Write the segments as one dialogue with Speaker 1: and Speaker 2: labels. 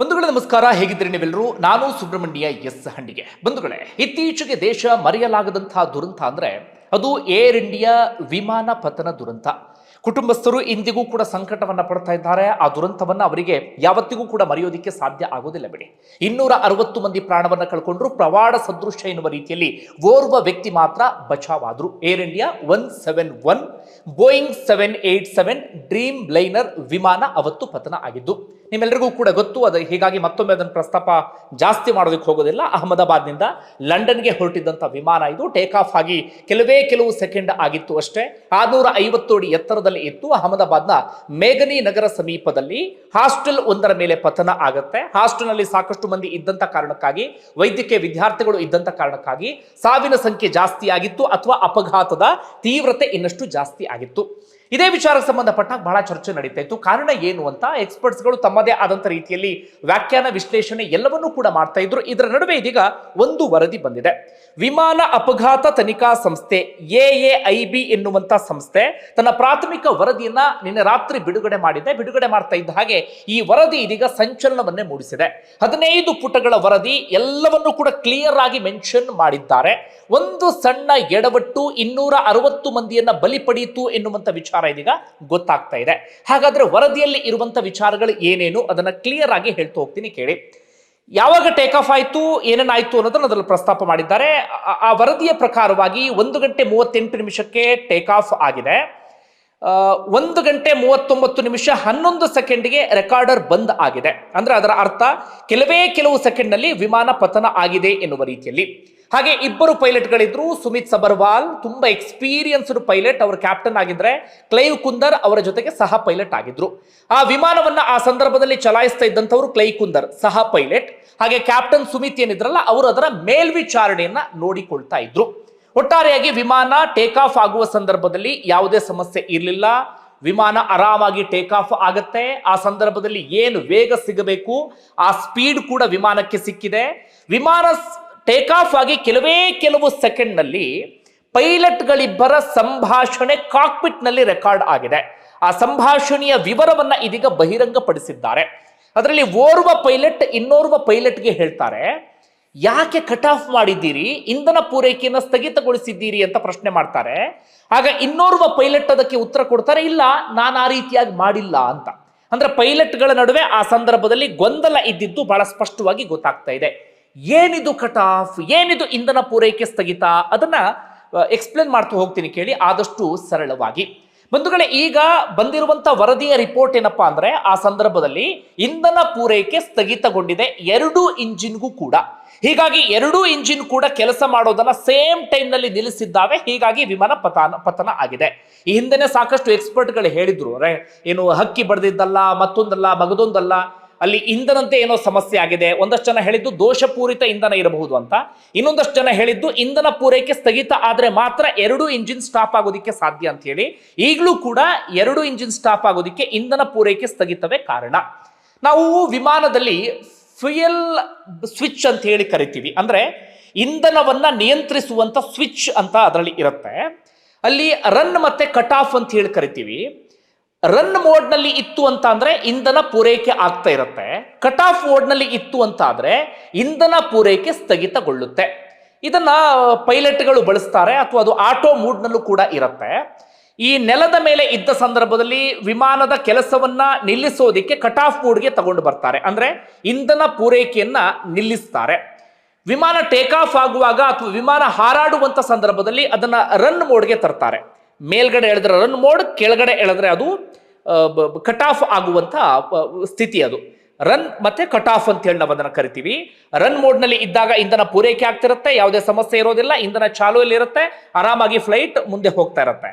Speaker 1: ಬಂಧುಗಳೇ, ನಮಸ್ಕಾರ. ಹೇಗಿದ್ದೀರಿ ನೀವೆಲ್ಲರೂ? ನಾನು ಸುಬ್ರಹ್ಮಣ್ಯ ಎಸ್ ಹಂಡಿಗೆ ಬಂಧುಗಳೇ, ಇತ್ತೀಚೆಗೆ ದೇಶ ಮರೆಯಲಾಗದಂತಹ ದುರಂತ ಅಂದ್ರೆ ಅದು ಏರ್ ಇಂಡಿಯಾ ವಿಮಾನ ಪತನ ದುರಂತ. ಕುಟುಂಬಸ್ಥರು ಇಂದಿಗೂ ಕೂಡ ಸಂಕಟವನ್ನ ಪಡ್ತಾ ಇದ್ದಾರೆ. ಆ ದುರಂತವನ್ನ ಅವರಿಗೆ ಯಾವತ್ತಿಗೂ ಕೂಡ ಮರೆಯೋದಿಕ್ಕೆ ಸಾಧ್ಯ ಆಗೋದಿಲ್ಲ ಬಿಡಿ. ಇನ್ನೂರ ಅರವತ್ತು ಮಂದಿ ಪ್ರಾಣವನ್ನ ಕಳ್ಕೊಂಡ್ರು. ಪ್ರವಾಡ ಸದೃಶ್ಯ ಎನ್ನುವ ರೀತಿಯಲ್ಲಿ ಓರ್ವ ವ್ಯಕ್ತಿ ಮಾತ್ರ ಬಚಾವಾದ್ರು. Air India one seven one, Boeing seven eight seven, Dreamliner ವಿಮಾನ ಅವತ್ತು ಪತನ ಆಗಿದ್ದು. ನಿಮ್ಮೆಲ್ಲರಿಗೂ ಕೂಡ ಗೊತ್ತು, ಅದು ಹೀಗಾಗಿ ಮತ್ತೊಮ್ಮೆ ಅದನ್ನು ಪ್ರಸ್ತಾಪ ಜಾಸ್ತಿ ಮಾಡೋದಕ್ಕೆ ಹೋಗೋದಿಲ್ಲ. ಅಹಮದಾಬಾದ್ನಿಂದ ಲಂಡನ್ಗೆ ಹೊರಟಿದ್ದಂಥ ವಿಮಾನ ಇದು. ಟೇಕ್ ಆಫ್ ಆಗಿ ಕೆಲವೇ ಕೆಲವು ಸೆಕೆಂಡ್ ಆಗಿತ್ತು ಅಷ್ಟೇ. ಆರ್ನೂರ ಐವತ್ತು ಅಡಿ ಎತ್ತರದಲ್ಲಿ ಇತ್ತು ಅಹಮದಾಬಾದ್ನ ಮೇಘನಿ ನಗರ ಸಮೀಪದಲ್ಲಿ ಹಾಸ್ಟೆಲ್ ಒಂದರ ಮೇಲೆ ಪತನ ಆಗುತ್ತೆ. ಹಾಸ್ಟೆಲ್ನಲ್ಲಿ ಸಾಕಷ್ಟು ಮಂದಿ ಇದ್ದಂತ ಕಾರಣಕ್ಕಾಗಿ, ವೈದ್ಯಕೀಯ ವಿದ್ಯಾರ್ಥಿಗಳು ಇದ್ದಂತ ಕಾರಣಕ್ಕಾಗಿ ಸಾವಿನ ಸಂಖ್ಯೆ ಜಾಸ್ತಿ ಆಗಿತ್ತು ಅಥವಾ ಅಪಘಾತದ ತೀವ್ರತೆ ಇನ್ನಷ್ಟು ಜಾಸ್ತಿ ಆಗಿತ್ತು. ಇದೇ ವಿಚಾರಕ್ಕೆ ಸಂಬಂಧಪಟ್ಟಾಗ ಬಹಳ ಚರ್ಚೆ ನಡೀತಾ ಇತ್ತು. ಕಾರಣ ಏನು ಅಂತ ಎಕ್ಸ್ಪರ್ಟ್ಸ್ಗಳು ತಮ್ಮದೇ ಆದಂಥ ರೀತಿಯಲ್ಲಿ ವ್ಯಾಖ್ಯಾನ, ವಿಶ್ಲೇಷಣೆ ಎಲ್ಲವನ್ನೂ ಕೂಡ ಮಾಡ್ತಾ ಇದ್ರು. ಇದರ ನಡುವೆ ಇದೀಗ ಒಂದು ವರದಿ ಬಂದಿದೆ. ವಿಮಾನ ಅಪಘಾತ ತನಿಖಾ ಸಂಸ್ಥೆ ಎ ಐ ಬಿ ಎನ್ನುವಂತ ಸಂಸ್ಥೆ ತನ್ನ ಪ್ರಾಥಮಿಕ ವರದಿಯನ್ನ ನಿನ್ನೆ ರಾತ್ರಿ ಬಿಡುಗಡೆ ಮಾಡಿದೆ. ಬಿಡುಗಡೆ ಮಾಡ್ತಾ ಇದ್ದ ಹಾಗೆ ಈ ವರದಿ ಇದೀಗ ಸಂಚಲನವನ್ನೇ ಮೂಡಿಸಿದೆ. ಹದಿನೈದು ಪುಟಗಳ ವರದಿ ಎಲ್ಲವನ್ನೂ ಕೂಡ ಕ್ಲಿಯರ್ ಆಗಿ ಮೆನ್ಷನ್ ಮಾಡಿದ್ದಾರೆ. ಒಂದು ಸಣ್ಣ ಎಡವಟ್ಟು ಇನ್ನೂರ ಅರವತ್ತು ಮಂದಿಯನ್ನ ಬಲಿ ಪಡೆಯಿತು ಎನ್ನುವಂತ ವಿಚಾರ ಇದೀಗ ಗೊತ್ತಾಗ್ತಾ ಇದೆ. ಹಾಗಾದ್ರೆ ವರದಿಯಲ್ಲಿ ಇರುವಂತ ವಿಚಾರಗಳು ಏನೇನು? ಅದನ್ನ ಕ್ಲಿಯರ್ ಆಗಿ ಹೇಳ್ತಾ ಹೋಗ್ತೀನಿ ಕೇಳಿ. ಯಾವಾಗ ಟೇಕ್ ಆಫ್ ಆಯ್ತು, ಏನೇನಾಯ್ತು ಅನ್ನೋದನ್ನು ಅದರಲ್ಲಿ ಪ್ರಸ್ತಾಪ ಮಾಡಿದ್ದಾರೆ. ಆ- ವರದಿಯ ಪ್ರಕಾರವಾಗಿ ಒಂದು ಗಂಟೆ ಮೂವತ್ತೆಂಟು ನಿಮಿಷಕ್ಕೆ ಟೇಕ್ ಆಫ್ ಆಗಿದೆ. ಒಂದು ಗಂಟೆ ಮೂವತ್ತೊಂಬತ್ತು ನಿಮಿಷ ಹನ್ನೊಂದು ಸೆಕೆಂಡ್ಗೆ ರೆಕಾರ್ಡರ್ ಬಂದ್ ಆಗಿದೆ. ಅಂದ್ರೆ ಅದರ ಅರ್ಥ, ಕೆಲವೇ ಕೆಲವು ಸೆಕೆಂಡ್ನಲ್ಲಿ ವಿಮಾನ ಪತನ ಆಗಿದೆ ಎನ್ನುವ ರೀತಿಯಲ್ಲಿ. ಹಾಗೆ ಇಬ್ಬರು ಪೈಲಟ್ಗಳಿದ್ರು, ಸುಮಿತ್ ಸಬರ್ವಾಲ್, ತುಂಬಾ ಎಕ್ಸ್ಪೀರಿಯನ್ಸ್ಡ್ ಪೈಲಟ್, ಅವರು ಕ್ಯಾಪ್ಟನ್ ಆಗಿದ್ರೆ ಕ್ಲೈವ್ ಕುಂದರ್ ಅವರ ಜೊತೆಗೆ ಸಹ ಪೈಲಟ್ ಆಗಿದ್ರು. ಆ ವಿಮಾನವನ್ನ ಆ ಸಂದರ್ಭದಲ್ಲಿ ಚಲಾಯಿಸ್ತಾ ಇದ್ದಂಥವ್ರು ಕ್ಲೈ ಕುಂದರ್, ಸಹ ಪೈಲಟ್. ಹಾಗೆ ಕ್ಯಾಪ್ಟನ್ ಸುಮಿತ್ ಏನಿದ್ರಲ್ಲ, ಅವರು ಅದರ ಮೇಲ್ವಿಚಾರಣೆಯನ್ನ ನೋಡಿಕೊಳ್ತಾ ಇದ್ರು. ಒಟ್ಟಾರೆಯಾಗಿ ವಿಮಾನ ಟೇಕ್ ಆಫ್ ಆಗುವ ಸಂದರ್ಭದಲ್ಲಿ ಯಾವುದೇ ಸಮಸ್ಯೆ ಇರಲಿಲ್ಲ. ವಿಮಾನ ಆರಾಮಾಗಿ ಟೇಕ್ ಆಫ್ ಆಗುತ್ತೆ. ಆ ಸಂದರ್ಭದಲ್ಲಿ ಏನು ವೇಗ ಸಿಗಬೇಕು? ಆ ಸ್ಪೀಡ್ ಕೂಡ ವಿಮಾನಕ್ಕೆ ಸಿಕ್ಕಿದೆ. ವಿಮಾನ ಟೇಕ್ ಆಫ್ ಆಗಿ ಕೆಲವೇ ಕೆಲವು ಸೆಕೆಂಡ್ನಲ್ಲಿ ಪೈಲಟ್ಗಳಿಬ್ಬರ ಸಂಭಾಷಣೆ ಕಾಕ್ಪಿಟ್ನಲ್ಲಿ ರೆಕಾರ್ಡ್ ಆಗಿದೆ. ಆ ಸಂಭಾಷಣೆಯ ವಿವರವನ್ನ ಇದೀಗ ಬಹಿರಂಗಪಡಿಸಿದ್ದಾರೆ. ಅದರಲ್ಲಿ ಓರ್ವ ಪೈಲಟ್ ಇನ್ನೋರ್ವ ಪೈಲಟ್ಗೆ ಹೇಳ್ತಾರೆ. ಯಾಕೆ ಕಟ್ ಆಫ್ ಮಾಡಿದ್ದೀರಿ? ಇಂಧನ ಪೂರೈಕೆಯನ್ನು ಸ್ಥಗಿತಗೊಳಿಸಿದ್ದೀರಿ ಅಂತ ಪ್ರಶ್ನೆ ಮಾಡ್ತಾರೆ. ಆಗ ಇನ್ನೋರ್ವ ಪೈಲಟ್ ಅದಕ್ಕೆ ಉತ್ತರ ಕೊಡ್ತಾರೆ, ಇಲ್ಲ, ನಾನು ಆ ರೀತಿಯಾಗಿ ಮಾಡಿಲ್ಲ ಅಂತ. ಅಂದ್ರೆ ಪೈಲಟ್ಗಳ ನಡುವೆ ಆ ಸಂದರ್ಭದಲ್ಲಿ ಗೊಂದಲ ಇದ್ದಿದ್ದು ಬಹಳ ಸ್ಪಷ್ಟವಾಗಿ ಗೊತ್ತಾಗ್ತಾ ಇದೆ. ಏನಿದು ಕಟ್ ಆಫ್ ಏನಿದು ಇಂಧನ ಪೂರೈಕೆ ಸ್ಥಗಿತ? ಅದನ್ನ ಎಕ್ಸ್ಪ್ಲೇನ್ ಮಾಡ್ತಾ ಹೋಗ್ತೀನಿ ಕೇಳಿ, ಆದಷ್ಟು ಸರಳವಾಗಿ. ಬಂಧುಗಳೇ, ಈಗ ಬಂದಿರುವಂತ ವರದಿಯ ರಿಪೋರ್ಟ್ ಏನಪ್ಪಾ ಅಂದ್ರೆ, ಆ ಸಂದರ್ಭದಲ್ಲಿ ಇಂಧನ ಪೂರೈಕೆ ಸ್ಥಗಿತಗೊಂಡಿದೆ, ಎರಡು ಇಂಜಿನ್ಗೂ ಕೂಡ. ಹೀಗಾಗಿ ಎರಡೂ ಇಂಜಿನ್ ಕೂಡ ಕೆಲಸ ಮಾಡೋದನ್ನ ಸೇಮ್ ಟೈಮ್ನಲ್ಲಿ ನಿಲ್ಲಿಸಿದ್ದಾವೆ. ಹೀಗಾಗಿ ವಿಮಾನ ಪತನ ಪತನ ಆಗಿದೆ. ಈ ಹಿಂದೆನೆ ಸಾಕಷ್ಟು ಎಕ್ಸ್ಪರ್ಟ್ಗಳು ಹೇಳಿದ್ರು ಏನು ಹಕ್ಕಿ ಬಡ್ದಿದ್ದಲ್ಲ, ಮತ್ತೊಂದಲ್ಲ, ಮಗದೊಂದಲ್ಲ, ಅಲ್ಲಿ ಇಂಧನಂತೆ ಏನೋ ಸಮಸ್ಯೆ ಆಗಿದೆ. ಒಂದಷ್ಟು ಜನ ಹೇಳಿದ್ದು ದೋಷಪೂರಿತ ಇಂಧನ ಇರಬಹುದು ಅಂತ. ಇನ್ನೊಂದಷ್ಟು ಜನ ಹೇಳಿದ್ದು ಇಂಧನ ಪೂರೈಕೆ ಸ್ಥಗಿತ ಆದರೆ ಮಾತ್ರ ಎರಡು ಇಂಜಿನ್ ಸ್ಟಾಪ್ ಆಗೋದಿಕ್ಕೆ ಸಾಧ್ಯ ಅಂತ ಹೇಳಿ, ಈಗಲೂ ಕೂಡ ಎರಡು ಇಂಜಿನ್ ಸ್ಟಾಪ್ ಆಗೋದಿಕ್ಕೆ ಇಂಧನ ಪೂರೈಕೆ ಸ್ಥಗಿತವೇ ಕಾರಣ. ನಾವು ವಿಮಾನದಲ್ಲಿ ಫ್ಯೂಯಲ್ ಸ್ವಿಚ್ ಅಂತ ಹೇಳಿ ಕರಿತೀವಿ. ಅಂದ್ರೆ ಇಂಧನವನ್ನ ನಿಯಂತ್ರಿಸುವಂತ ಸ್ವಿಚ್ ಅಂತ ಅದರಲ್ಲಿ ಇರುತ್ತೆ. ಅಲ್ಲಿ ರನ್ ಮತ್ತೆ ಕಟ್ ಆಫ್ ಅಂತ ಹೇಳಿ ಕರಿತೀವಿ. ರನ್ ಮೋಡ್ನಲ್ಲಿ ಇತ್ತು ಅಂತ ಅಂದರೆ ಇಂಧನ ಪೂರೈಕೆ ಆಗ್ತಾ ಇರುತ್ತೆ. ಕಟ್ ಆಫ್ ಮೋಡ್ನಲ್ಲಿ ಇತ್ತು ಅಂತ ಆದರೆ ಇಂಧನ ಪೂರೈಕೆ ಸ್ಥಗಿತಗೊಳ್ಳುತ್ತೆ. ಇದನ್ನ ಪೈಲಟ್ಗಳು ಬಳಸ್ತಾರೆ ಅಥವಾ ಅದು ಆಟೋ ಮೋಡ್ ನಲ್ಲೂ ಕೂಡ ಇರುತ್ತೆ. ಈ ನೆಲದ ಮೇಲೆ ಇದ್ದ ಸಂದರ್ಭದಲ್ಲಿ ವಿಮಾನದ ಕೆಲಸವನ್ನ ನಿಲ್ಲಿಸೋದಿಕ್ಕೆ ಕಟ್ ಆಫ್ ಮೋಡ್ಗೆ ತಗೊಂಡು ಬರ್ತಾರೆ. ಅಂದ್ರೆ ಇಂಧನ ಪೂರೈಕೆಯನ್ನ ನಿಲ್ಲಿಸ್ತಾರೆ. ವಿಮಾನ ಟೇಕ್ ಆಫ್ ಆಗುವಾಗ ಅಥವಾ ವಿಮಾನ ಹಾರಾಡುವಂತ ಸಂದರ್ಭದಲ್ಲಿ ಅದನ್ನ ರನ್ ಮೋಡ್ಗೆ ತರ್ತಾರೆ. ಮೇಲ್ಗಡೆ ಎಳೆದ್ರೆ ರನ್ ಮೋಡ್ ಕೆಳಗಡೆ ಎಳೆದ್ರೆ ಅದು ಕಟ್ ಆಫ್ ಆಗುವಂತ ಸ್ಥಿತಿ ಅದು. ರನ್ ಮತ್ತೆ ಕಟ್ ಆಫ್ ಅಂತ ಹೇಳಿ ನಾವು ಅದನ್ನು ಕರಿತೀವಿ. ರನ್ ಮೋಡ್ನಲ್ಲಿ ಇದ್ದಾಗ ಇಂಧನ ಪೂರೈಕೆ ಆಗ್ತಿರುತ್ತೆ, ಯಾವುದೇ ಸಮಸ್ಯೆ ಇರೋದಿಲ್ಲ, ಇಂಧನ ಚಾಲುವಲ್ಲಿ ಇರುತ್ತೆ, ಆರಾಮಾಗಿ ಫ್ಲೈಟ್ ಮುಂದೆ ಹೋಗ್ತಾ ಇರುತ್ತೆ.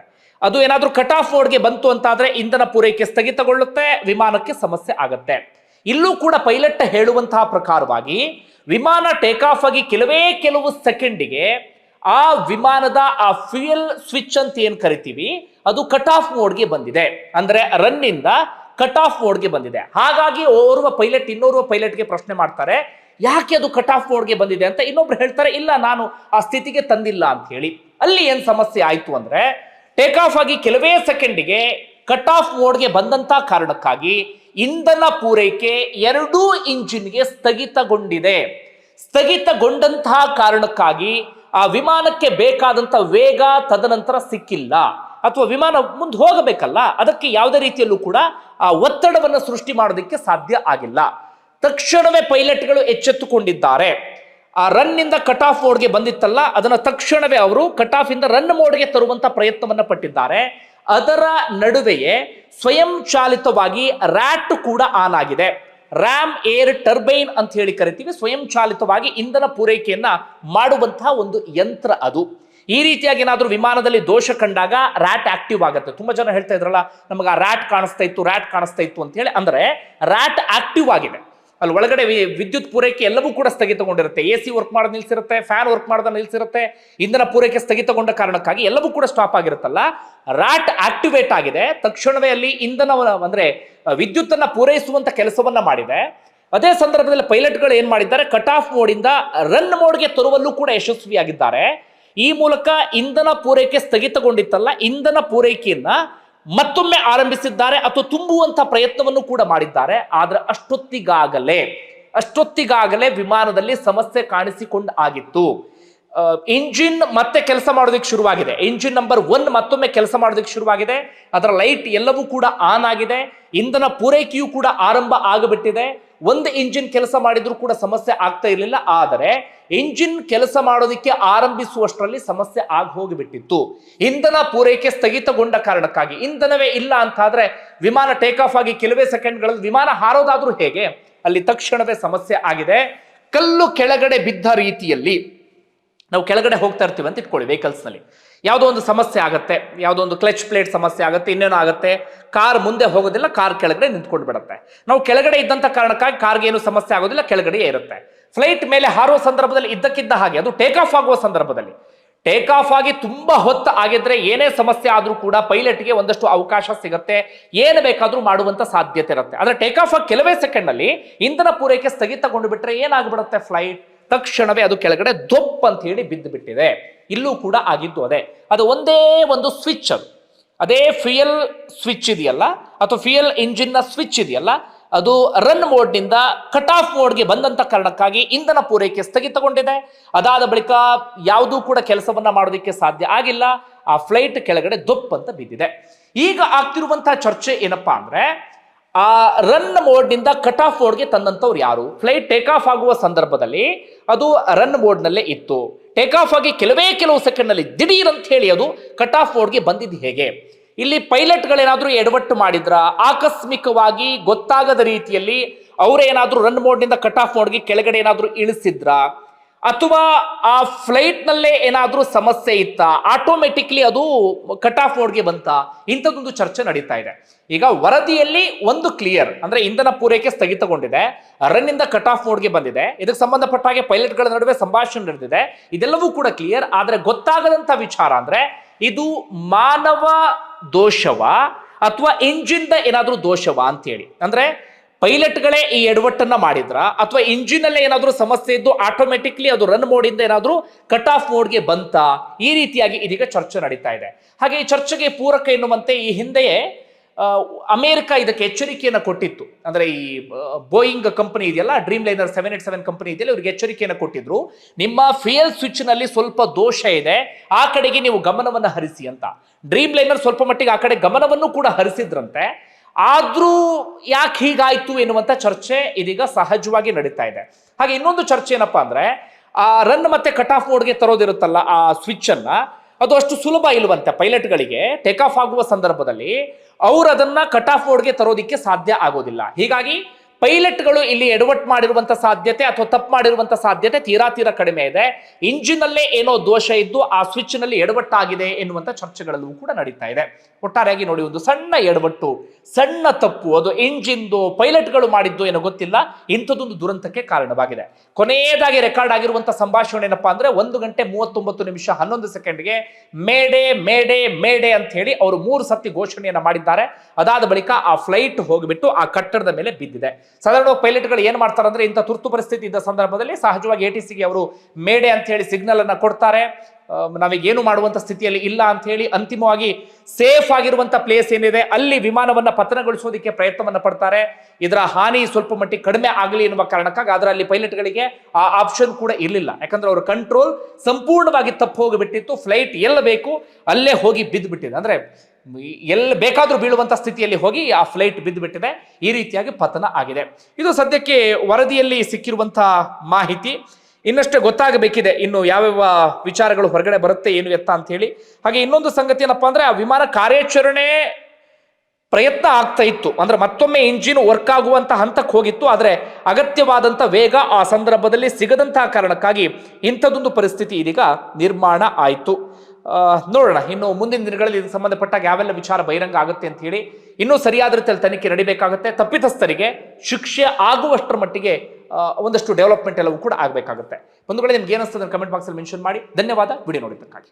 Speaker 1: ಅದು ಏನಾದರೂ ಕಟ್ ಆಫ್ ಮೋಡ್ಗೆ ಬಂತು ಅಂತ ಆದ್ರೆ ಇಂಧನ ಪೂರೈಕೆ ಸ್ಥಗಿತಗೊಳ್ಳುತ್ತೆ, ವಿಮಾನಕ್ಕೆ ಸಮಸ್ಯೆ ಆಗತ್ತೆ. ಇಲ್ಲೂ ಕೂಡ ಪೈಲಟ್ ಹೇಳುವಂತಹ ಪ್ರಕಾರವಾಗಿ ವಿಮಾನ ಟೇಕ್ ಆಫ್ ಆಗಿ ಕೆಲವೇ ಕೆಲವು ಸೆಕೆಂಡಿಗೆ ಆ ವಿಮಾನದ ಆ ಫ್ಯೂಯಲ್ ಸ್ವಿಚ್ ಅಂತ ಏನು ಕರಿತೀವಿ, ಅದು ಕಟ್ ಆಫ್ ಮೋಡ್ಗೆ ಬಂದಿದೆ. ಅಂದರೆ ರನ್ ಇಂದ ಕಟ್ ಆಫ್ ಮೋಡ್ಗೆ ಬಂದಿದೆ. ಹಾಗಾಗಿ ಓರ್ವ ಪೈಲಟ್ ಇನ್ನೋರ್ವ ಪೈಲಟ್ಗೆ ಪ್ರಶ್ನೆ ಮಾಡ್ತಾರೆ, ಯಾಕೆ ಅದು ಕಟ್ ಆಫ್ ಮೋಡ್ಗೆ ಬಂದಿದೆ ಅಂತ ಇನ್ನೊಬ್ರು ಹೇಳ್ತಾರೆ, ಇಲ್ಲ ನಾನು ಆ ಸ್ಥಿತಿಗೆ ತಂದಿಲ್ಲ ಅಂತ ಹೇಳಿ. ಅಲ್ಲಿ ಏನು ಸಮಸ್ಯೆ ಆಯಿತು ಅಂದ್ರೆ ಟೇಕ್ ಆಫ್ ಆಗಿ ಕೆಲವೇ ಸೆಕೆಂಡಿಗೆ ಕಟ್ ಆಫ್ ಮೋಡ್ಗೆ ಬಂದಂತ ಕಾರಣಕ್ಕಾಗಿ ಇಂಧನ ಪೂರೈಕೆ ಎರಡೂ ಇಂಜಿನ್ಗೆ ಸ್ಥಗಿತಗೊಂಡಿದೆ. ಸ್ಥಗಿತಗೊಂಡಂತಹ ಕಾರಣಕ್ಕಾಗಿ ಆ ವಿಮಾನಕ್ಕೆ ಬೇಕಾದಂತ ವೇಗ ತದನಂತರ ಸಿಕ್ಕಿಲ್ಲ. ಅಥವಾ ವಿಮಾನ ಮುಂದೆ ಹೋಗಬೇಕಲ್ಲ, ಅದಕ್ಕೆ ಯಾವುದೇ ರೀತಿಯಲ್ಲೂ ಕೂಡ ಆ ಒತ್ತಡವನ್ನು ಸೃಷ್ಟಿ ಮಾಡೋದಕ್ಕೆ ಸಾಧ್ಯ ಆಗಿಲ್ಲ. ತಕ್ಷಣವೇ ಪೈಲಟ್ಗಳು ಎಚ್ಚೆತ್ತುಕೊಂಡಿದ್ದಾರೆ. ಆ ರನ್ ಇಂದ ಕಟ್ ಆಫ್ ಮೋಡ್ಗೆ ಬಂದಿತ್ತಲ್ಲ, ಅದನ್ನ ತಕ್ಷಣವೇ ಅವರು ಕಟ್ ಆಫ್ ಇಂದ ರನ್ ಮೋಡ್ಗೆ ತರುವಂತ ಪ್ರಯತ್ನವನ್ನ ಪಟ್ಟಿದ್ದಾರೆ. ಅದರ ನಡುವೆಯೇ ಸ್ವಯಂ ಚಾಲಿತವಾಗಿ ರ್ಯಾಟ್ ಕೂಡ ಆನ್ ಆಗಿದೆ. ರ್ಯಾಮ್ ಏರ್ ಟರ್ಬೈನ್ ಅಂತ ಹೇಳಿ ಕರಿತೀವಿ. ಸ್ವಯಂ ಚಾಲಿತವಾಗಿ ಇಂಧನ ಪೂರೈಕೆಯನ್ನ ಮಾಡುವಂತಹ ಒಂದು ಯಂತ್ರ ಅದು. ಈ ರೀತಿಯಾಗಿ ಏನಾದರೂ ವಿಮಾನದಲ್ಲಿ ದೋಷ ಕಂಡಾಗ ರ್ಯಾಟ್ ಆಕ್ಟಿವ್ ಆಗುತ್ತೆ. ತುಂಬಾ ಜನ ಹೇಳ್ತಾ ಇದ್ರಲ್ಲ, ನಮಗೆ ಆ ರ್ಯಾಟ್ ಕಾಣಿಸ್ತಾ ಇತ್ತು ರ್ಯಾಟ್ ಕಾಣಿಸ್ತಾ ಇತ್ತು ಅಂತ ಹೇಳಿ. ಅಂದ್ರೆ ರ್ಯಾಟ್ ಆಕ್ಟಿವ್ ಆಗಿದೆ. ಅಲ್ಲಿ ಒಳಗಡೆ ವಿದ್ಯುತ್ ಪೂರೈಕೆ ಎಲ್ಲವೂ ಕೂಡ ಸ್ಥಗಿತಗೊಂಡಿರುತ್ತೆ. ಎ ಸಿ ವರ್ಕ್ ಮಾಡೋದು ನಿಲ್ಸಿರುತ್ತೆ ಫ್ಯಾನ್ ವರ್ಕ್ ಮಾಡೋದು ನಿಲ್ಸಿರುತ್ತೆ, ಇಂಧನ ಪೂರೈಕೆ ಸ್ಥಗಿತಗೊಂಡ ಕಾರಣಕ್ಕಾಗಿ ಎಲ್ಲವೂ ಕೂಡ ಸ್ಟಾಪ್ ಆಗಿರುತ್ತಲ್ಲ. ರಾಟ್ ಆಕ್ಟಿವೇಟ್ ಆಗಿದೆ. ತಕ್ಷಣವೇ ಅಲ್ಲಿ ಇಂಧನ ಅಂದ್ರೆ ವಿದ್ಯುತ್ತನ್ನು ವಿದ್ಯುತ್ತನ್ನ ಪೂರೈಸುವಂತ ಕೆಲಸವನ್ನ ಮಾಡಿದೆ. ಅದೇ ಸಂದರ್ಭದಲ್ಲಿ ಪೈಲಟ್ಗಳು ಏನ್ ಮಾಡಿದ್ದಾರೆ ಕಟ್ ಆಫ್ ಮೋಡಿಂದ ರನ್ ಮೋಡ್ಗೆ ತರುವಲ್ಲೂ ಕೂಡ ಯಶಸ್ವಿಯಾಗಿದ್ದಾರೆ. ಈ ಮೂಲಕ ಇಂಧನ ಪೂರೈಕೆ ಸ್ಥಗಿತಗೊಂಡಿತ್ತಲ್ಲ. ಇಂಧನ ಪೂರೈಕೆಯನ್ನ ಮತ್ತೊಮ್ಮೆ ಆರಂಭಿಸಿದ್ದಾರೆ ಅಥವಾ ತುಂಬುವಂತ ಪ್ರಯತ್ನವನ್ನು ಕೂಡ ಮಾಡಿದ್ದಾರೆ. ಆದ್ರೆ ಅಷ್ಟೊತ್ತಿಗಾಗಲೇ ಅಷ್ಟೊತ್ತಿಗಾಗಲೇ ವಿಮಾನದಲ್ಲಿ ಸಮಸ್ಯೆ ಕಾಣಿಸಿಕೊಂಡು ಆಗಿತ್ತು. ಇಂಜಿನ್ ಮತ್ತೆ ಕೆಲಸ ಮಾಡೋದಕ್ಕೆ ಶುರುವಾಗಿದೆ. ಇಂಜಿನ್ ನಂಬರ್ ಒನ್ ಮತ್ತೊಮ್ಮೆ ಕೆಲಸ ಮಾಡೋದಕ್ಕೆ ಶುರುವಾಗಿದೆ. ಅದರ ಲೈಟ್ ಎಲ್ಲವೂ ಕೂಡ ಆನ್ ಆಗಿದೆ. ಇಂಧನ ಪೂರೈಕೆಯೂ ಕೂಡ ಆರಂಭ ಆಗಿಬಿಟ್ಟಿದೆ. ಒಂದು ಇಂಜಿನ್ ಕೆಲಸ ಮಾಡಿದ್ರು ಕೂಡ ಸಮಸ್ಯೆ ಆಗ್ತಾ ಇರಲಿಲ್ಲ. ಆದರೆ ಇಂಜಿನ್ ಕೆಲಸ ಮಾಡೋದಕ್ಕೆ ಆರಂಭಿಸುವಷ್ಟರಲ್ಲಿ ಸಮಸ್ಯೆ ಆಗಿ ಹೋಗಿಬಿಟ್ಟಿತ್ತು. ಇಂಧನ ಪೂರೈಕೆ ಸ್ಥಗಿತಗೊಂಡ ಕಾರಣಕ್ಕಾಗಿ. ಇಂಧನವೇ ಇಲ್ಲ ಅಂತಾದ್ರೆ ವಿಮಾನ ಟೇಕ್ ಆಫ್ ಆಗಿ ಕೆಲವೇ ಸೆಕೆಂಡ್ಗಳಲ್ಲಿ ವಿಮಾನ ಹಾರೋದಾದ್ರೂ ಹೇಗೆ? ಅಲ್ಲಿ ತಕ್ಷಣವೇ ಸಮಸ್ಯೆ ಆಗಿದೆ. ಕಲ್ಲು ಕೆಳಗಡೆ ಬಿದ್ದ ರೀತಿಯಲ್ಲಿ ನಾವು ಕೆಳಗಡೆ ಹೋಗ್ತಾ ಇರ್ತೀವಿ ಅಂತ ಇಟ್ಕೊಳ್ಳಿ ವೆಹಿಕಲ್ಸ್ನಲ್ಲಿ ಯಾವುದೋ ಒಂದು ಸಮಸ್ಯೆ ಆಗುತ್ತೆ, ಯಾವುದೋ ಒಂದು ಕ್ಲಚ್ ಪ್ಲೇಟ್ ಸಮಸ್ಯೆ ಆಗುತ್ತೆ, ಇನ್ನೇನೋ ಆಗುತ್ತೆ ಕಾರ್ ಮುಂದೆ ಹೋಗೋದಿಲ್ಲ ಕಾರ್ ಕೆಳಗಡೆ ನಿಂತ್ಕೊಂಡು ಬಿಡುತ್ತೆ. ನಾವು ಕೆಳಗಡೆ ಇದ್ದಂಥ ಕಾರಣಕ್ಕಾಗಿ ಕಾರ್ಗೆ ಏನು ಸಮಸ್ಯೆ ಆಗೋದಿಲ್ಲ ಕೆಳಗಡೆ ಇರುತ್ತೆ. ಫ್ಲೈಟ್ ಮೇಲೆ ಹಾರುವ ಸಂದರ್ಭದಲ್ಲಿ ಇದ್ದಕ್ಕಿದ್ದ ಹಾಗೆ, ಅದು ಟೇಕ್ ಆಫ್ ಆಗುವ ಸಂದರ್ಭದಲ್ಲಿ. ಟೇಕ್ ಆಫ್ ಆಗಿ ತುಂಬಾ ಹೊತ್ತು ಆಗಿದ್ರೆ ಏನೇ ಸಮಸ್ಯೆ ಆದ್ರೂ ಕೂಡ ಪೈಲಟ್ಗೆ ಒಂದಷ್ಟು ಅವಕಾಶ ಸಿಗುತ್ತೆ, ಏನು ಬೇಕಾದರೂ ಮಾಡುವಂತ ಸಾಧ್ಯತೆ ಇರುತ್ತೆ. ಆದರೆ ಟೇಕ್ ಆಫ್ ಆಗಿ ಕೆಲವೇ ಸೆಕೆಂಡ್ ಅಲ್ಲಿ ಇಂಧನ ಪೂರೈಕೆ ಸ್ಥಗಿತಗೊಂಡು ಬಿಟ್ರೆ ಏನಾಗ್ಬಿಡುತ್ತೆ ಫ್ಲೈಟ್ ತಕ್ಷಣವೇ ಅದು ಕೆಳಗಡೆ ದೊಪ್ ಅಂತ ಹೇಳಿ ಬಿದ್ದು ಬಿಟ್ಟಿದೆ. ಇಲ್ಲೂ ಕೂಡ ಆಗಿದ್ದು ಅದೇ. ಅದು ಒಂದೇ ಒಂದು ಸ್ವಿಚ್ ಅದು. ಅದೇ ಫ್ಯೂಯಲ್ ಸ್ವಿಚ್ ಇದೆಯಲ್ಲ? ಅಥವಾ ಫ್ಯೂಯಲ್ ಇಂಜಿನ್ನ ಸ್ವಿಚ್ ಇದೆಯಲ್ಲ? ಅದು ರನ್ ಮೋಡ್ನಿಂದ ಕಟ್ ಆಫ್ ಮೋಡ್ಗೆ ಬಂದಂತ ಕಾರಣಕ್ಕಾಗಿ ಇಂಧನ ಪೂರೈಕೆ ಸ್ಥಗಿತಗೊಂಡಿದೆ. ಅದಾದ ಬಳಿಕ ಯಾವುದೂ ಕೂಡ ಕೆಲಸವನ್ನ ಮಾಡೋದಕ್ಕೆ ಸಾಧ್ಯ ಆಗಿಲ್ಲ. ಆ ಫ್ಲೈಟ್ ಕೆಳಗಡೆ ದೊಪ್ಪ ಅಂತ ಬಿದ್ದಿದೆ. ಈಗ ಆಗ್ತಿರುವಂತಹ ಚರ್ಚೆ ಏನಪ್ಪಾ ಅಂದ್ರೆ ಆ ರನ್ ಮೋಡ್ನಿಂದ ಕಟ್ ಆಫ್ ಮೋಡ್ಗೆ ತಂದಂಥವ್ರು ಯಾರು? ಫ್ಲೈಟ್ ಟೇಕ್ ಆಫ್ ಆಗುವ ಸಂದರ್ಭದಲ್ಲಿ ಅದು ರನ್ ಮೋಡ್ನಲ್ಲೇ ಇತ್ತು. ಟೇಕ್ ಆಫ್ ಆಗಿ ಕೆಲವೇ ಕೆಲವು ಸೆಕೆಂಡ್ನಲ್ಲಿ ದಿಢೀರ್ ಅಂತ ಹೇಳಿ ಅದು ಕಟ್ ಆಫ್ ಮೋಡ್ಗೆ ಬಂದಿದ್ದು ಹೇಗೆ? ಇಲ್ಲಿ ಪೈಲಟ್ಗಳೇನಾದರೂ ಎಡವಟ್ಟು ಮಾಡಿದ್ರ? ಆಕಸ್ಮಿಕವಾಗಿ ಗೊತ್ತಾಗದ ರೀತಿಯಲ್ಲಿ ಅವರೇನಾದರೂ ರನ್ ಮೋಡ್ನಿಂದ ಕಟ್ ಆಫ್ ಮೋಡ್ಗೆ ಕೆಳಗಡೆ ಏನಾದರೂ ಇಳಿಸಿದ್ರ? ಅಥವಾ ಆ ಫ್ಲೈಟ್ ನಲ್ಲೇ ಏನಾದ್ರೂ ಸಮಸ್ಯೆ ಇತ್ತ ಆಟೋಮೆಟಿಕ್ಲಿ ಅದು ಕಟ್ ಆಫ್ ಮೋಡ್ಗೆ ಬಂತ, ಇಂಥದ್ದೊಂದು ಚರ್ಚೆ ನಡೀತಾ ಇದೆ. ಈಗ ವರದಿಯಲ್ಲಿ ಒಂದು ಕ್ಲಿಯರ್ ಅಂದ್ರೆ ಇಂಧನ ಪೂರೈಕೆ ಸ್ಥಗಿತಗೊಂಡಿದೆ ರನ್ ಇಂದ ಕಟ್ ಆಫ್ ಮೋಡ್ಗೆ ಬಂದಿದೆ, ಇದಕ್ಕೆ ಸಂಬಂಧಪಟ್ಟ ಹಾಗೆ ಪೈಲಟ್ಗಳ ನಡುವೆ ಸಂಭಾಷಣೆ ನಡೆದಿದೆ, ಇದೆಲ್ಲವೂ ಕೂಡ ಕ್ಲಿಯರ್ ಆದರೆ ಗೊತ್ತಾಗದಂತ ವಿಚಾರ ಅಂದ್ರೆ ಇದು ಮಾನವ ದೋಷವ ಅಥವಾ ಇಂಜಿನ್ದ ಏನಾದರೂ ದೋಷವ ಅಂತೇಳಿ ಅಂದ್ರೆ ಪೈಲಟ್ಗಳೇ ಈ ಎಡವಟ್ಟನ್ನ ಮಾಡಿದ್ರ? ಅಥವಾ ಇಂಜಿನ್ ಅಲ್ಲಿ ಏನಾದರೂ ಸಮಸ್ಯೆ ಇದ್ದು ಆಟೋಮೆಟಿಕ್ಲಿ ಅದು ರನ್ ಮೋಡಿಂದ ಏನಾದರೂ ಕಟ್ ಆಫ್ ಮೋಡ್ಗೆ ಬಂತ? ಈ ರೀತಿಯಾಗಿ ಇದೀಗ ಚರ್ಚೆ ನಡೀತಾ ಇದೆ. ಹಾಗೆ ಈ ಚರ್ಚೆಗೆ ಪೂರಕ ಎನ್ನುವಂತೆ ಈ ಹಿಂದೆಯೇ ಅಮೆರಿಕ ಇದಕ್ಕೆ ಎಚ್ಚರಿಕೆಯನ್ನು ಕೊಟ್ಟಿತ್ತು. ಅಂದ್ರೆ ಈ ಬೋಯಿಂಗ್ ಕಂಪನಿ ಇದೆಯಲ್ಲ Dreamliner seven eight seven company ಇದೆಯಲ್ಲ, ಇವರಿಗೆ ಎಚ್ಚರಿಕೆಯನ್ನು ಕೊಟ್ಟಿದ್ರು. ನಿಮ್ಮ ಫೇಲ್ ಸ್ವಿಚ್ನಲ್ಲಿ ಸ್ವಲ್ಪ ದೋಷ ಇದೆ, ಆ ಕಡೆಗೆ ನೀವು ಗಮನವನ್ನು ಹರಿಸಿ ಅಂತ. ಡ್ರೀಮ್ ಲೈನರ್ ಸ್ವಲ್ಪ ಮಟ್ಟಿಗೆ ಆ ಕಡೆ ಗಮನವನ್ನು ಕೂಡ ಹರಿಸಿದ್ರಂತೆ. ಆದ್ರೂ ಯಾಕೆ ಹೀಗಾಯಿತು ಎನ್ನುವಂಥ ಚರ್ಚೆ ಇದೀಗ ಸಹಜವಾಗಿ ನಡೀತಾ ಇದೆ. ಹಾಗೆ ಇನ್ನೊಂದು ಚರ್ಚೆ ಏನಪ್ಪಾ ಅಂದ್ರೆ, ಆ ರನ್ ಮತ್ತೆ ಕಟ್ ಆಫ್ ಮೋಡ್ಗೆ ತರೋದಿರುತ್ತಲ್ಲ ಆ ಸ್ವಿಚ್ ಅನ್ನ, ಅದು ಅಷ್ಟು ಸುಲಭ ಇಲ್ವಂತೆ ಪೈಲಟ್ಗಳಿಗೆ ಟೇಕ್ ಆಫ್ ಆಗುವ ಸಂದರ್ಭದಲ್ಲಿ ಅವ್ರು ಅದನ್ನ ಕಟ್ ಆಫ್ ಮೋಡ್ಗೆ ತರೋದಿಕ್ಕೆ ಸಾಧ್ಯ ಆಗೋದಿಲ್ಲ. ಹೀಗಾಗಿ ಪೈಲಟ್ಗಳು ಇಲ್ಲಿ ಎಡವಟ್ ಮಾಡಿರುವಂತ ಸಾಧ್ಯತೆ ಅಥವಾ ತಪ್ಪು ಮಾಡಿರುವಂತ ಸಾಧ್ಯತೆ ತೀರಾ ತೀರಾ ಕಡಿಮೆ ಇದೆ. ಇಂಜಿನ್ ಅಲ್ಲೇ ಏನೋ ದೋಷ ಇದ್ದು ಆ ಸ್ವಿಚ್ನಲ್ಲಿ ಎಡವಟ್ಟಾಗಿದೆ ಎನ್ನುವಂತ ಚರ್ಚೆಗಳಲ್ಲೂ ಕೂಡ ನಡೀತಾ ಇದೆ. ಒಟ್ಟಾರೆಯಾಗಿ ನೋಡಿ ಒಂದು ಸಣ್ಣ ಎಡವಟ್ಟು, ಸಣ್ಣ ತಪ್ಪು, ಅದು ಇಂಜಿನ್ದು ಪೈಲಟ್ಗಳು ಮಾಡಿದ್ದು ಏನೋ ಗೊತ್ತಿಲ್ಲ, ಇಂಥದ್ದೊಂದು ದುರಂತಕ್ಕೆ ಕಾರಣವಾಗಿದೆ. ಕೊನೆಯದಾಗಿ ರೆಕಾರ್ಡ್ ಆಗಿರುವಂತ ಸಂಭಾಷಣೆ ಏನಪ್ಪಾ ಅಂದ್ರೆ ಒಂದು ಗಂಟೆ ಮೂವತ್ತೊಂಬತ್ತು ನಿಮಿಷ ಹನ್ನೊಂದು ಸೆಕೆಂಡ್ಗೆ ಮೇಡೆ ಮೇಡೆ ಮೇಡೆ ಅಂತ ಹೇಳಿ ಅವರು ಮೂರು ಸತಿ ಘೋಷಣೆಯನ್ನು ಮಾಡಿದ್ದಾರೆ. ಅದಾದ ಬಳಿಕ ಆ ಫ್ಲೈಟ್ ಹೋಗಿಬಿಟ್ಟು ಆ ಕಟ್ಟಡದ ಮೇಲೆ ಬಿದ್ದಿದೆ. ಸಾಧಾರಣವಾಗಿ ಪೈಲಟ್ಗಳು ಏನು ಮಾಡ್ತಾರೆ ಅಂದ್ರೆ ಇಂಥ ತುರ್ತು ಪರಿಸ್ಥಿತಿ ಇದ್ದ ಸಂದರ್ಭದಲ್ಲಿ ಸಹಜವಾಗಿ ಎ ಟಿ ಸಿಗೆ ಅವರು ಮೇಡೆ ಅಂತ ಹೇಳಿ ಸಿಗ್ನಲ್ ಅನ್ನ ಕೊಡ್ತಾರೆ. ನಾವೀಗೇನು ಮಾಡುವಂತ ಸ್ಥಿತಿಯಲ್ಲಿ ಇಲ್ಲ ಅಂತ ಹೇಳಿ ಅಂತಿಮವಾಗಿ ಸೇಫ್ ಆಗಿರುವಂಥ ಪ್ಲೇಸ್ ಏನಿದೆ ಅಲ್ಲಿ ವಿಮಾನವನ್ನ ಪತನಗೊಳಿಸೋದಕ್ಕೆ ಪ್ರಯತ್ನವನ್ನ ಪಡ್ತಾರೆ. ಇದರ ಹಾನಿ ಸ್ವಲ್ಪ ಮಟ್ಟಿಗೆ ಕಡಿಮೆ ಆಗಲಿ ಎನ್ನುವ ಕಾರಣಕ್ಕಾಗಿ ಆದರೆ ಅಲ್ಲಿ ಪೈಲಟ್ಗಳಿಗೆ ಆ ಆಪ್ಷನ್ ಕೂಡ ಇರಲಿಲ್ಲ. ಯಾಕಂದ್ರೆ ಅವರ ಕಂಟ್ರೋಲ್ ಸಂಪೂರ್ಣವಾಗಿ ತಪ್ಪು ಹೋಗಿಬಿಟ್ಟಿತ್ತು. ಫ್ಲೈಟ್ ಎಲ್ಲ ಬೇಕು, ಅಲ್ಲೇ ಹೋಗಿ ಬಿದ್ದು ಬಿಟ್ಟಿದೆ ಅಂದ್ರೆ ಎಲ್ಲಿ ಬೇಕಾದರೂ ಬೀಳುವಂಥ ಸ್ಥಿತಿಯಲ್ಲಿ ಹೋಗಿ ಆ ಫ್ಲೈಟ್ ಬಿದ್ದು ಬಿಟ್ಟಿದೆ ಈ ರೀತಿಯಾಗಿ ಪತನ ಆಗಿದೆ. ಇದು ಸದ್ಯಕ್ಕೆ ವರದಿಯಲ್ಲಿ ಸಿಕ್ಕಿರುವಂಥ ಮಾಹಿತಿ. ಇನ್ನಷ್ಟೇ ಗೊತ್ತಾಗಬೇಕಿದೆ ಇನ್ನು ಯಾವ್ಯಾವ ವಿಚಾರಗಳು ಹೊರಗಡೆ ಬರುತ್ತೆ, ಏನು ಎತ್ತ ಅಂತ ಹೇಳಿ. ಹಾಗೆ ಇನ್ನೊಂದು ಸಂಗತಿ ಏನಪ್ಪಾ ಅಂದ್ರೆ, ಆ ವಿಮಾನ ಕಾರ್ಯಾಚರಣೆ ಪ್ರಯತ್ನ ಆಗ್ತಾ ಇತ್ತು. ಅಂದ್ರೆ ಮತ್ತೊಮ್ಮೆ ಇಂಜಿನ್ ವರ್ಕ್ ಆಗುವಂತ ಹಂತಕ್ಕೆ ಹೋಗಿತ್ತು. ಆದರೆ ಅಗತ್ಯವಾದಂತ ವೇಗ ಆ ಸಂದರ್ಭದಲ್ಲಿ ಸಿಗದಂತಹ ಕಾರಣಕ್ಕಾಗಿ ಇಂಥದ್ದೊಂದು ಪರಿಸ್ಥಿತಿ ಇದೀಗ ನಿರ್ಮಾಣ ಆಯಿತು. ನೋಡೋಣ. ಇನ್ನು ಮುಂದಿನ ದಿನಗಳಲ್ಲಿ ಇದಕ್ಕೆ ಸಂಬಂಧಪಟ್ಟಾಗ ಯಾವೆಲ್ಲ ವಿಚಾರ ಬಹಿರಂಗ ಆಗುತ್ತೆ ಅಂತ ಹೇಳಿ ಇನ್ನೂ ಸರಿಯಾದ ರೀತಿಯಲ್ಲಿ ತನಿಖೆ ನಡಿಬೇಕಾಗುತ್ತೆ. ತಪ್ಪಿತಸ್ಥರಿಗೆ ಶಿಕ್ಷೆ ಆಗುವಷ್ಟರ ಮಟ್ಟಿಗೆ ಒಂದಷ್ಟು ಡೆವಲಪ್ಮೆಂಟ್ ಎಲ್ಲವೂ ಕೂಡ ಆಗಬೇಕಾಗುತ್ತೆ. ಬಂಧುಗಳೇ, ನಿಮ್ಗೆ ಏನಿಸ್ತದೆ ಕಮೆಂಟ್ ಬಾಕ್ಸಲ್ಲಿ ಮೆನ್ಷನ್ ಮಾಡಿ. ಧನ್ಯವಾದ. ವಿಡಿಯೋ ನೋಡಿದ್ದಕ್ಕಾಗಿ.